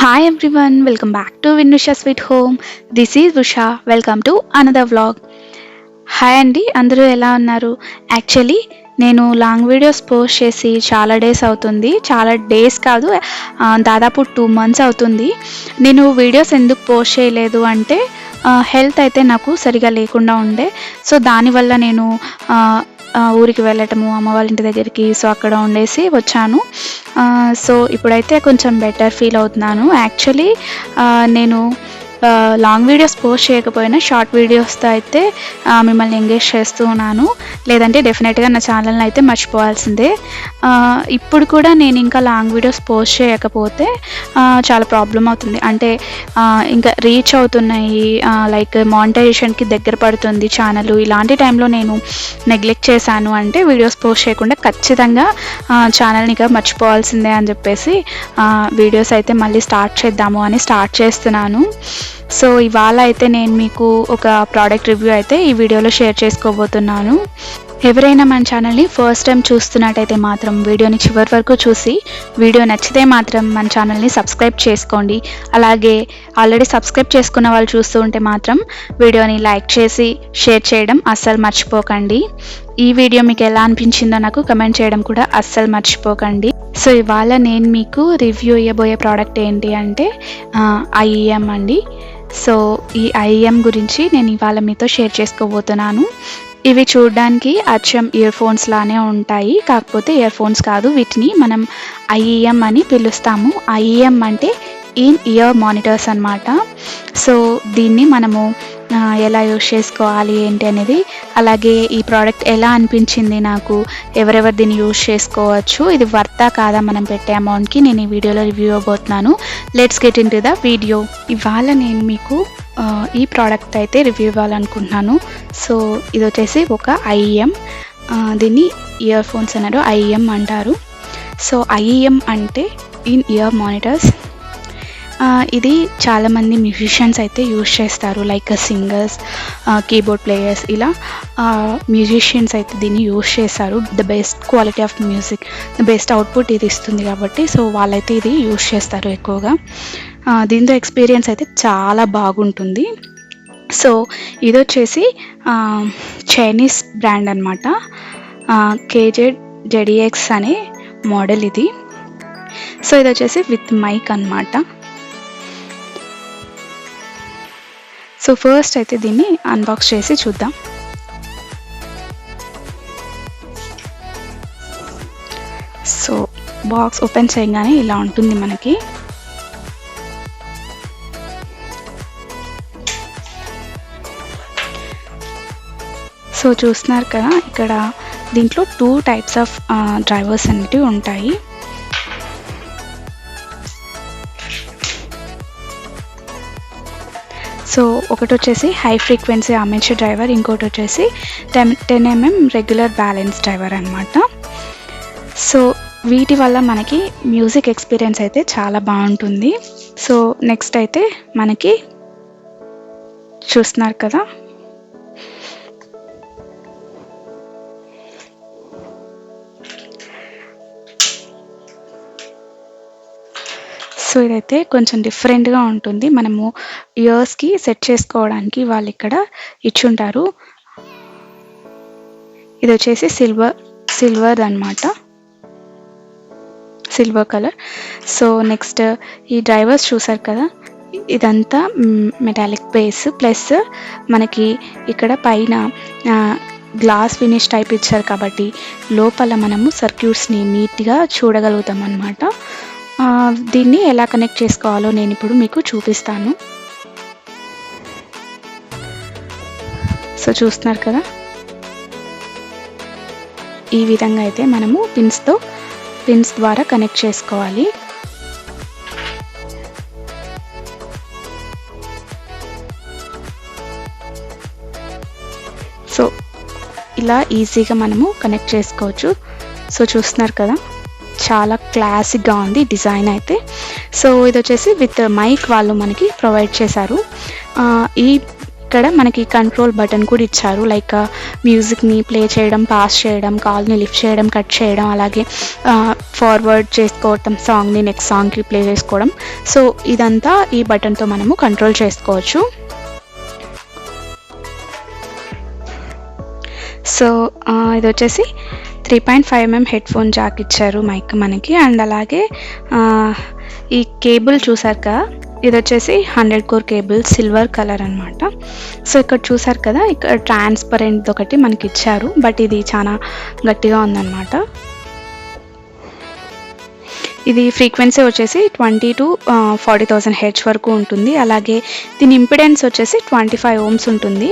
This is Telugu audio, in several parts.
Hi everyone welcome back to Vinnusha sweet home this is Usha welcome to another vlog hi అండి అందరూ ఎలా ఉన్నారు? యాక్చువల్లీ నేను లాంగ్ వీడియోస్ పోస్ట్ చేసి చాలా డేస్ అవుతుంది. చాలా డేస్ కాదు దాదాపు టూ మంత్స్ అవుతుంది. నేను వీడియోస్ ఎందుకు పోస్ట్ చేయలేదు అంటే హెల్త్ అయితే నాకు సరిగా లేకుండా ఉండే. సో దానివల్ల నేను ఊరికి వెళ్ళటము అమ్మ వాళ్ళ ఇంటి దగ్గరికి సో అక్కడ ఉండేసి వచ్చాను. సో ఇప్పుడైతే కొంచెం బెటర్ ఫీల్ అవుతున్నాను. యాక్చువల్లీ నేను లాంగ్ వీడియోస్ పోస్ట్ చేయకపోయినా షార్ట్ వీడియోస్తో అయితే మిమ్మల్ని ఎంగేజ్ చేస్తూ ఉన్నాను. లేదంటే డెఫినెట్గా నా ఛానల్ని అయితే మర్చిపోవాల్సిందే. ఇప్పుడు కూడా నేను ఇంకా లాంగ్ వీడియోస్ పోస్ట్ చేయకపోతే చాలా ప్రాబ్లం అవుతుంది. అంటే ఇంకా రీచ్ అవుతున్నాయి లైక్ మానిటైజేషన్కి దగ్గర పడుతుంది ఛానల్ ఇలాంటి టైంలో నేను నెగ్లెక్ట్ చేశాను అంటే వీడియోస్ పోస్ట్ చేయకుండా ఖచ్చితంగా ఛానల్ని ఇక మర్చిపోవాల్సిందే అని చెప్పేసి వీడియోస్ అయితే మళ్ళీ స్టార్ట్ చేద్దాము అని స్టార్ట్ చేస్తున్నాను. సో ఇవాళ అయితే నేను మీకు ఒక ప్రోడక్ట్ రివ్యూ అయితే ఈ వీడియోలో షేర్ చేసుకోబోతున్నాను. ఎవరైనా మన ఛానల్ని ఫస్ట్ టైం చూస్తున్నట్టయితే మాత్రం వీడియోని చివరి వరకు చూసి వీడియో నచ్చితే మాత్రం మన ఛానల్ని సబ్స్క్రైబ్ చేసుకోండి. అలాగే ఆల్రెడీ సబ్స్క్రైబ్ చేసుకున్న వాళ్ళు చూస్తూ ఉంటే మాత్రం వీడియోని లైక్ చేసి షేర్ చేయడం అస్సలు మర్చిపోకండి. ఈ వీడియో మీకు ఎలా అనిపించిందో నాకు కమెంట్ చేయడం కూడా అస్సలు మర్చిపోకండి. సో ఇవాళ నేను మీకు రివ్యూ ఇవ్వబోయే ప్రోడక్ట్ ఏంటి అంటే ఐఈఎం అండి. సో ఈ ఐఈఎం గురించి నేను ఇవాళ మీతో షేర్ చేసుకోబోతున్నాను. ఇవి చూడడానికి అచ్చం ఇయర్ ఫోన్స్ లానే ఉంటాయి. కాకపోతే ఇయర్ ఫోన్స్ కాదు వీటిని మనం ఐఈఎం అని పిలుస్తాము. ఐఈఎం అంటే ఇన్ ఇయర్ మానిటర్స్ అన్నమాట. సో దీన్ని మనము ఎలా యూస్ చేసుకోవాలి ఏంటి అనేది అలాగే ఈ ప్రోడక్ట్ ఎలా అనిపించింది నాకు ఎవరెవరు దీన్ని యూస్ చేసుకోవచ్చు ఇది వర్తా కాదా మనం పెట్టే అమౌంట్కి నేను ఈ వీడియోలో రివ్యూ ఇవ్వబోతున్నాను. Let's get into the video ఇవాళ నేను మీకు ఈ ప్రోడక్ట్ అయితే రివ్యూ ఇవ్వాలనుకుంటున్నాను. సో ఇది వచ్చేసి ఒక ఐఎం దీన్ని ఇయర్ ఫోన్స్ అన్నారు ఐఎం అంటారు. సో ఐఎం అంటే ఇన్ ఇయర్ మానిటర్స్ ఇది చాలామంది మ్యూజిషియన్స్ అయితే యూజ్ చేస్తారు లైక్ సింగర్స్ కీబోర్డ్ ప్లేయర్స్ ఇలా. మ్యూజిషియన్స్ అయితే దీన్ని యూజ్ చేస్తారు. The best quality of music the best output ఇది ఇస్తుంది కాబట్టి సో వాళ్ళైతే ఇది యూజ్ చేస్తారు ఎక్కువగా. దీంతో ఎక్స్పీరియన్స్ అయితే చాలా బాగుంటుంది. సో ఇది వచ్చేసి చైనీస్ బ్రాండ్ అనమాట కేజెడ్ జెడిఎక్స్ అనే మోడల్ ఇది. సో ఇది వచ్చేసి విత్ మైక్ అన్నమాట. సో ఫస్ట్ అయితే దీన్ని అన్బాక్స్ చేసి చూద్దాం. సో బాక్స్ ఓపెన్ చేయగానే ఇలా ఉంటుంది మనకి. సో చూస్తున్నారు కదా ఇక్కడ దీంట్లో టూ టైప్స్ ఆఫ్ డ్రైవర్స్ అనేటివి ఉంటాయి. సో ఒకటి వచ్చేసి హై ఫ్రీక్వెన్సీ అమేచర్ డ్రైవర్ ఇంకోటి వచ్చేసి ten ten MM regular balance driver అనమాట సో వీటి వల్ల మనకి మ్యూజిక్ ఎక్స్పీరియన్స్ అయితే చాలా బాగుంటుంది. సో నెక్స్ట్ అయితే మనకి చూస్తున్నారు కదా సో ఇదైతే కొంచెం డిఫరెంట్గా ఉంటుంది. మనము ఇయర్స్కి సెట్ చేసుకోవడానికి వాళ్ళు ఇక్కడ ఇచ్చుంటారు. ఇది వచ్చేసి సిల్వర్ సిల్వర్ అనమాట సిల్వర్ కలర్ సో నెక్స్ట్ ఈ డ్రైవర్స్ చూసారు కదా? ఇదంతా మెటాలిక్ బేస్ ప్లస్ మనకి ఇక్కడ పైన గ్లాస్ ఫినిష్ టైప్ ఇచ్చారు కాబట్టి లోపల మనము సర్క్యూట్స్ని నీట్గా చూడగలుగుతాం అనమాట దీన్ని ఎలా కనెక్ట్ చేసుకోవాలో నేను ఇప్పుడు మీకు చూపిస్తాను. సో చూస్తున్నారు కదా? ఈ విధంగా అయితే మనము పిన్స్తో పిన్స్ ద్వారా కనెక్ట్ చేసుకోవాలి. సో ఇలా ఈజీగా మనము కనెక్ట్ చేసుకోవచ్చు. సో చూస్తున్నారు కదా? చాలా క్లాసిక్గా ఉంది డిజైన్ అయితే. సో ఇది వచ్చేసి విత్ మైక్ వాళ్ళు మనకి ప్రొవైడ్ చేశారు. ఈ ఇక్కడ మనకి కంట్రోల్ బటన్ కూడా ఇచ్చారు. లైక్ మ్యూజిక్ని ప్లే చేయడం పాస్ చేయడం కాల్ని లిఫ్ట్ చేయడం కట్ చేయడం అలాగే ఫార్వర్డ్ చేసుకోవటం సాంగ్ని నెక్స్ట్ సాంగ్కి ప్లే చేసుకోవడం. సో ఇదంతా ఈ బటన్తో మనము కంట్రోల్ చేసుకోవచ్చు. సో ఇది వచ్చేసి three point five MM headphone jack ఇచ్చారు మైక్ మనకి. అండ్ అలాగే ఈ కేబుల్ చూసారు కదా? ఇది వచ్చేసి hundred core cable silver colour అన్నమాట. సో ఇక్కడ చూసారు కదా? ఇక్కడ ట్రాన్స్పరెంట్ ఒకటి మనకి ఇచ్చారు. బట్ ఇది చాలా గట్టిగా ఉందన్నమాట. ఇది ఫ్రీక్వెన్సీ వచ్చేసి twenty to forty thousand H వరకు ఉంటుంది. అలాగే దీని ఇంపిడెన్స్ వచ్చేసి ట్వంటీ ఫైవ్ ఓమ్స్ ఉంటుంది.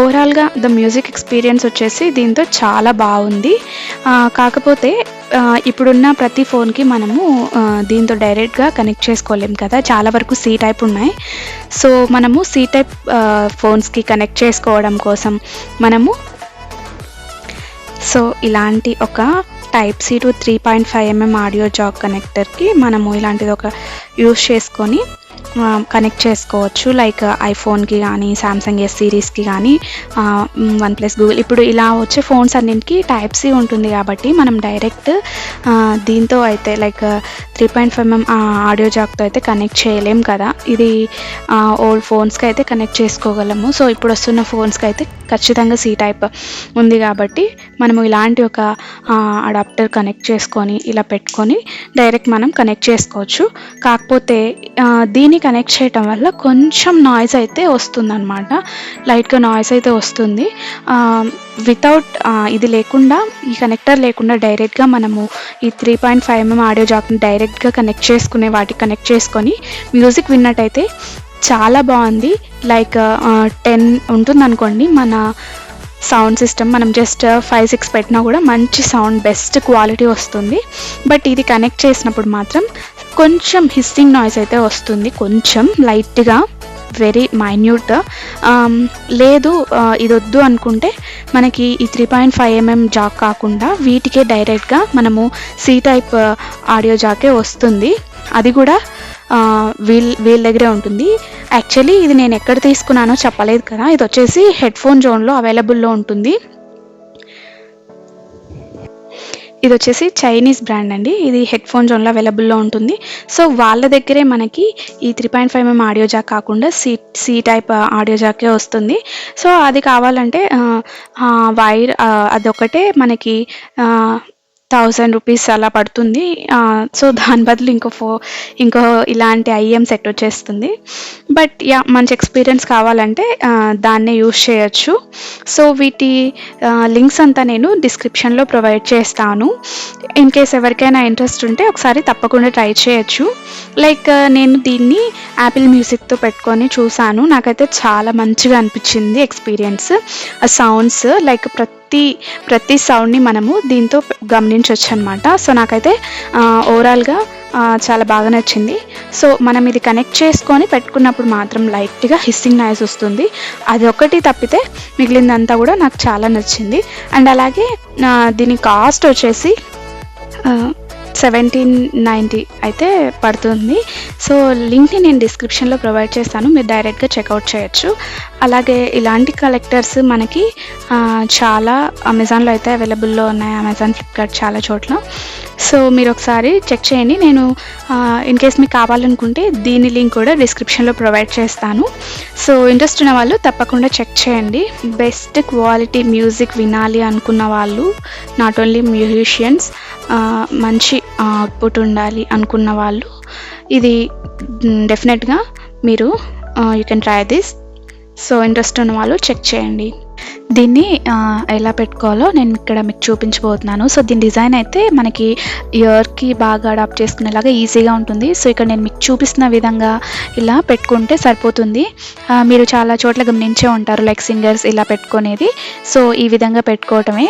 ఓవరాల్గా ద మ్యూజిక్ ఎక్స్పీరియన్స్ వచ్చేసి దీంతో చాలా బాగుంది. కాకపోతే ఇప్పుడున్న ప్రతి ఫోన్కి మనము దీంతో డైరెక్ట్గా కనెక్ట్ చేసుకోలేం కదా. చాలా వరకు సీ టైప్ ఉన్నాయి. సో మనము సీ టైప్ ఫోన్స్కి కనెక్ట్ చేసుకోవడం కోసం మనము సో ఇలాంటి ఒక type C to three point five MM audio jack కనెక్టర్కి మనము ఇలాంటిది ఒక యూస్ చేసుకొని కనెక్ట్ చేసుకోవచ్చు. లైక్ ఐఫోన్కి కానీ సామ్సంగ్ ఎస్ సిరీస్కి కానీ వన్ ప్లస్ గూగుల్ ఇప్పుడు ఇలా వచ్చే ఫోన్స్ అన్నింటికి టైప్ సి ఉంటుంది కాబట్టి మనం డైరెక్ట్ దీంతో అయితే like three point five MM audio జాక్తో అయితే కనెక్ట్ చేయలేం కదా. ఇది ఓల్డ్ ఫోన్స్కి అయితే కనెక్ట్ చేసుకోగలము. సో ఇప్పుడు వస్తున్న ఫోన్స్కి అయితే ఖచ్చితంగా సి టైప్ ఉంది కాబట్టి మనము ఇలాంటి ఒక అడాప్టర్ కనెక్ట్ చేసుకొని ఇలా పెట్టుకొని డైరెక్ట్ మనం కనెక్ట్ చేసుకోవచ్చు. కాకపోతే దీ దీన్ని కనెక్ట్ చేయటం వల్ల కొంచెం నాయిస్ అయితే వస్తుందన్నమాట. లైట్గా నాయిస్ అయితే వస్తుంది. వితౌట్ ఇది లేకుండా ఈ కనెక్టర్ లేకుండా డైరెక్ట్గా మనము ఈ three point five MM audio జాక్ని డైరెక్ట్గా కనెక్ట్ చేసుకునే వాటికి కనెక్ట్ చేసుకొని మ్యూజిక్ విన్నట్టయితే చాలా బాగుంది. లైక్ టెన్ ఉంటుంది అనుకోండి మన సౌండ్ సిస్టమ్ మనం జస్ట్ ఫైవ్ సిక్స్ పెట్టినా కూడా మంచి సౌండ్ బెస్ట్ క్వాలిటీ వస్తుంది. బట్ ఇది కనెక్ట్ చేసినప్పుడు మాత్రం కొంచెం హిస్సింగ్ నాయిస్ అయితే వస్తుంది. కొంచెం లైట్గా వెరీ మైన్యూట్ లేదు ఇది వద్దు అనుకుంటే మనకి ఈ three point five MM jack కాకుండా వీటికే డైరెక్ట్గా మనము సి టైప్ ఆడియో జాకే వస్తుంది. అది కూడా వీల్ వీళ్ళ దగ్గరే ఉంటుంది. యాక్చువల్లీ ఇది నేను ఎక్కడ తీసుకున్నానో చెప్పలేదు కదా. ఇది వచ్చేసి హెడ్ ఫోన్ జోన్లో అవైలబుల్లో ఉంటుంది. ఇది వచ్చేసి చైనీస్ బ్రాండ్ అండి. ఇది హెడ్ ఫోన్ జోన్లో అవైలబుల్లో ఉంటుంది. సో వాళ్ళ దగ్గరే మనకి ఈ three point five MM audio jack కాకుండా సి సీ టైప్ ఆడియో జాకే వస్తుంది. సో అది కావాలంటే వైర్ అదొకటే మనకి థౌజండ్ రూపీస్ అలా పడుతుంది. సో దాని బదులు ఇంకో ఫో ఇంకో ఇలాంటి ఐఎం సెట్ వచ్చేస్తుంది. బట్ యా మంచి ఎక్స్పీరియన్స్ కావాలంటే దాన్నే యూస్ చేయొచ్చు. సో వీటి లింక్స్ అంతా నేను డిస్క్రిప్షన్లో ప్రొవైడ్ చేస్తాను. ఇన్ కేస్ ఎవరికైనా ఇంట్రెస్ట్ ఉంటే ఒకసారి తప్పకుండా ట్రై చేయొచ్చు. లైక్ నేను దీన్ని యాపిల్ మ్యూజిక్తో పెట్టుకొని చూశాను నాకైతే చాలా మంచిగా అనిపించింది ఎక్స్పీరియన్స్ ఆ సౌండ్స్. లైక్ ప్రతి ప్రతి ప్రతి సౌండ్ని మనము దీంతో గమనించవచ్చు అనమాట సో నాకైతే ఓవరాల్గా చాలా బాగా నచ్చింది. సో మనం ఇది కనెక్ట్ చేసుకొని పెట్టుకున్నప్పుడు మాత్రం లైట్గా హిస్సింగ్ నాయిస్ వస్తుంది. అది ఒకటి తప్పితే మిగిలిందంతా కూడా నాకు చాలా నచ్చింది. అండ్ అలాగే దీని కాస్ట్ వచ్చేసి సెవెంటీన్ నైంటీ అయితే పడుతుంది. సో లింక్ని నేను డిస్క్రిప్షన్లో ప్రొవైడ్ చేస్తాను. మీరు డైరెక్ట్గా చెక్అవుట్ చేయొచ్చు. అలాగే ఇలాంటి కలెక్టర్స్ మనకి ఆ, చాలా అమెజాన్లో అయితే అవైలబుల్లో ఉన్నాయి. అమెజాన్ ఫ్లిప్కార్ట్ చాలా చోట్ల. సో మీరు ఒకసారి చెక్ చేయండి. నేను ఇన్ కేస్ మీకు కావాలనుకుంటే దీని లింక్ కూడా డిస్క్రిప్షన్లో ప్రొవైడ్ చేస్తాను. సో ఇంట్రెస్ట్ ఉన్న వాళ్ళు తప్పకుండా చెక్ చేయండి. బెస్ట్ క్వాలిటీ మ్యూజిక్ వినాలి అనుకున్న వాళ్ళు నాట్ ఓన్లీ మ్యూజిషియన్స్ మంచి అవుట్పుట్ ఉండాలి అనుకున్న వాళ్ళు ఇది డెఫినెట్గా మీరు you can try this so interest ఉన్న వాళ్ళు చెక్ చేయండి. దీన్ని ఎలా పెట్టుకోవాలో నేను ఇక్కడ మీకు చూపించబోతున్నాను. సో దీని డిజైన్ అయితే మనకి ఇయర్కి బాగా అడాప్ట్ చేసుకునేలాగా ఈజీగా ఉంటుంది. సో ఇక్కడ నేను మీకు చూపిస్తున్న విధంగా ఇలా పెట్టుకుంటే సరిపోతుంది. మీరు చాలా చోట్ల గమనించే ఉంటారు లైక్ సింగర్స్ ఇలా పెట్టుకునేది. సో ఈ విధంగా పెట్టుకోవటమే.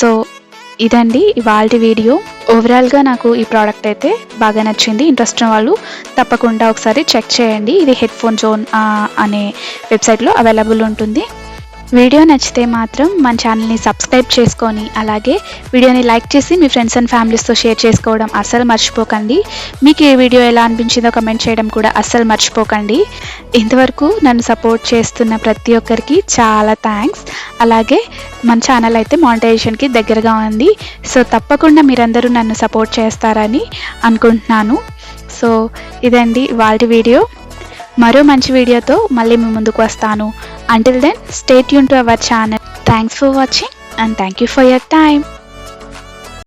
సో ఇదండి ఇవాళ వీడియో. ఓవరాల్గా నాకు ఈ ప్రోడక్ట్ అయితే బాగా నచ్చింది. ఇంట్రెస్ట్ ఉన్న వాళ్ళు తప్పకుండా ఒకసారి చెక్ చేయండి. ఇది హెడ్ ఫోన్ జోన్ అనే వెబ్సైట్లో అవైలబుల్ ఉంటుంది. వీడియో నచ్చితే మాత్రం మన ఛానల్ని సబ్స్క్రైబ్ చేసుకొని అలాగే వీడియోని లైక్ చేసి మీ ఫ్రెండ్స్ అండ్ ఫ్యామిలీస్తో షేర్ చేసుకోవడం అస్సలు మర్చిపోకండి. మీకు ఈ వీడియో ఎలా అనిపించిందో కమెంట్ చేయడం కూడా అస్సలు మర్చిపోకండి. ఇంతవరకు నన్ను సపోర్ట్ చేస్తున్న ప్రతి ఒక్కరికి చాలా థ్యాంక్స్. అలాగే మన ఛానల్ అయితే మానిటైజేషన్కి దగ్గరగా ఉంది. సో తప్పకుండా మీరందరూ నన్ను సపోర్ట్ చేస్తారని అనుకుంటున్నాను. సో ఇదండి వాళ్ళ వీడియో. మరో మంచి వీడియోతో మళ్ళీ మీ ముందుకు వస్తాను. Until then stay Yoon to our channel thanks for watching and thank you for your time